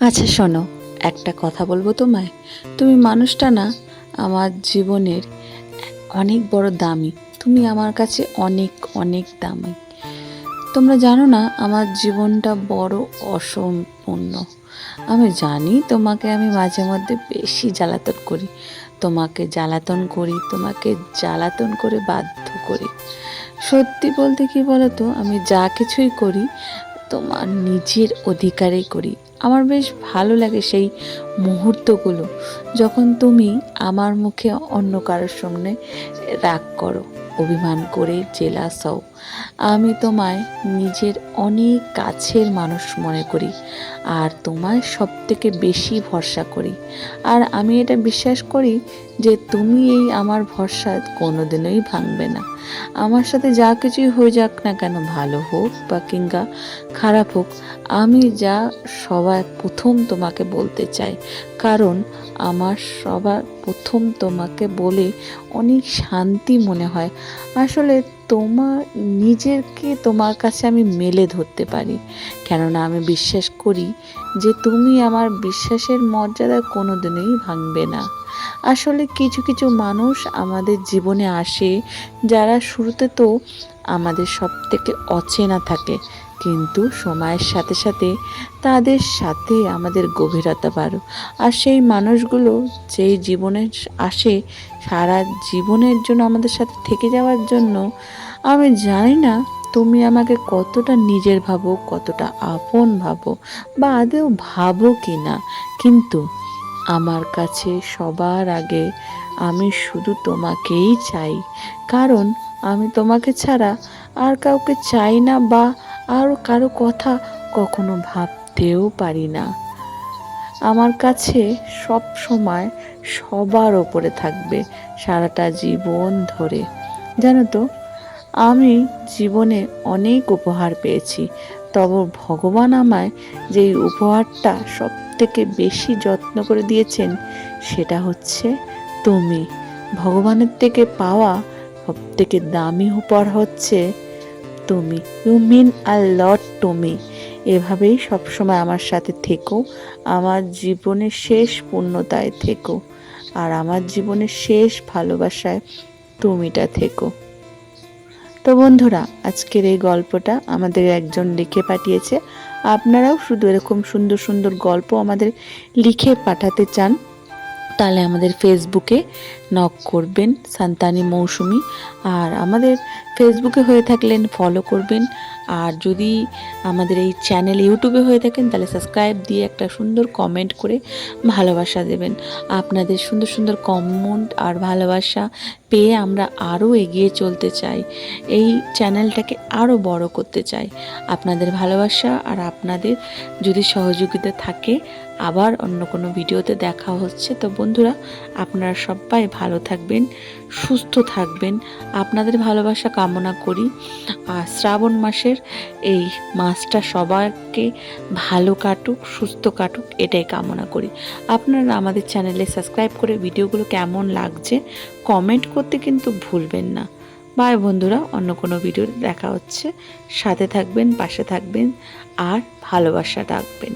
আচ্ছা শোনো, একটা কথা বলব তোমায়। তুমি মানুষটা না, আমার জীবনের অনেক বড় দামি। তুমি আমার কাছে অনেক অনেক দামি। তোমরা জানো না, আমার জীবনটা বড় অসম্পূর্ণ। আমি জানি তোমাকে আমি মাঝে মধ্যে বেশি জ্বালাতন করি। তোমাকে জ্বালাতন করি, তোমাকে জ্বালাতন করে বাধ্য করি। সত্যি বলতে কি বলো তো আমি যা কিছুই করি তোমার নিজের অধিকারে করি। আমার বেশ ভালো লাগে সেই মুহূর্তগুলো যখন তুমি আমার মুখে অন্য কারোর সামনে রাগ করো, অভিমান করে জেলাস হও আমি তোমায় নিজের অনেক কাছের মানুষ মনে করি আর তোমায় সব থেকে বেশি ভরসা করি। আর আমি এটা বিশ্বাস করি যে তুমি এই আমার ভরসা কোনোদিনই ভাঙবে না। আমার সাথে যা কিছুই হয়ে যাক না কেন, ভালো হোক বা কিংবা খারাপ হোক, আমি যা সবার প্রথম তোমাকে বলতে চাই কারণ আমার সবার প্রথম তোমাকে বলে অনেক শান্তি মনে হয়। আসলে তোমার, নিজেরকে তোমার কাছে আমি মেলে ধরতে পারি। কেননা আমি বিশ্বাস করি যে তুমি আমার বিশ্বাসের মর্যাদা কোনোদিনই ভাঙবে না। আসলে কিছু কিছু মানুষ আমাদের জীবনে আসে যারা শুরুতে তো আমাদের সব থেকে অচেনা থাকে। কিন্তু সময়ের সাথে সাথে তাদের সাথে আমাদের গভীরতা বাড়ো আর সেই মানুষগুলো যেই জীবনে আসে, সারা জীবনের জন্য আমাদের সাথে থেকে যাওয়ার জন্য, আমি জানি না তুমি আমাকে কতটা নিজের ভাবো, কতটা আপন ভাবো বা আদেও ভাবো কি না কিন্তু আমার কাছে সবার আগে আমি শুধু তোমাকেই চাই। কারণ আমি তোমাকে ছাড়া আর কাউকে চাই না বা আর কারও কথা কখনো ভাবতেও পারি না। আমার কাছে সব সময় সবার ওপরে থাকবে সারাটা জীবন ধরে। জানো তো, আমি জীবনে অনেক উপহার পেয়েছি, তবে ভগবান আমায় যেই উপহারটা সব থেকে বেশি যত্ন করে দিয়েছেন সেটা হচ্ছে তুমি। ভগবানের থেকে পাওয়া সব থেকে দামি উপহার হচ্ছে তুমি। You mean a lot to me এভাবেই সবসময় আমার সাথে থেকো। আমার জীবনের শেষ পূর্ণতায় থেকো। আর আমার জীবনের শেষ ভালোবাসায় তুমিটা থেকো। তো বন্ধুরা, আজকের এই গল্পটা আমাদের একজন লিখে পাঠিয়েছে। আপনারাও শুধু এরকম সুন্দর সুন্দর গল্প আমাদের লিখে পাঠাতে চান। তাহলে আমাদের ফেসবুকে নক করবেন সান্তানি মৌসুমি। আর আমাদের ফেসবুকে হয়ে থাকলেন ফলো করবেন। আর যদি আমাদের এই চ্যানেল ইউটিউবে হয়ে থাকেন, তাহলে সাবস্ক্রাইব দিয়ে একটা সুন্দর কমেন্ট করে ভালোবাসা দেবেন। আপনাদের সুন্দর সুন্দর কমেন্ট আর ভালোবাসা পেয়ে আমরা আরও এগিয়ে চলতে চাই। এই চ্যানেলটাকে আরও বড় করতে চাই। আপনাদের ভালোবাসা আর আপনাদের যদি সহযোগিতা থাকে, আবার অন্য কোনো ভিডিওতে দেখা হচ্ছে, তো বন্ধুরা, আপনারা সবাই ভালো থাকবেন, সুস্থ থাকবেন। আপনাদের ভালোবাসা কামনা করি। আর শ্রাবণ মাসের এই মাসটা সবাইকে ভালো কাটুক, সুস্থ কাটুক, এটাই কামনা করি। আপনারা আমাদের চ্যানেলে সাবস্ক্রাইব করে ভিডিওগুলো কেমন লাগছে কমেন্ট করতে কিন্তু ভুলবেন না। বাই বন্ধুরা, অন্য কোনো ভিডিও দেখা হচ্ছে। সাথে থাকবেন, পাশে থাকবেন, আর ভালোবাসা রাখবেন।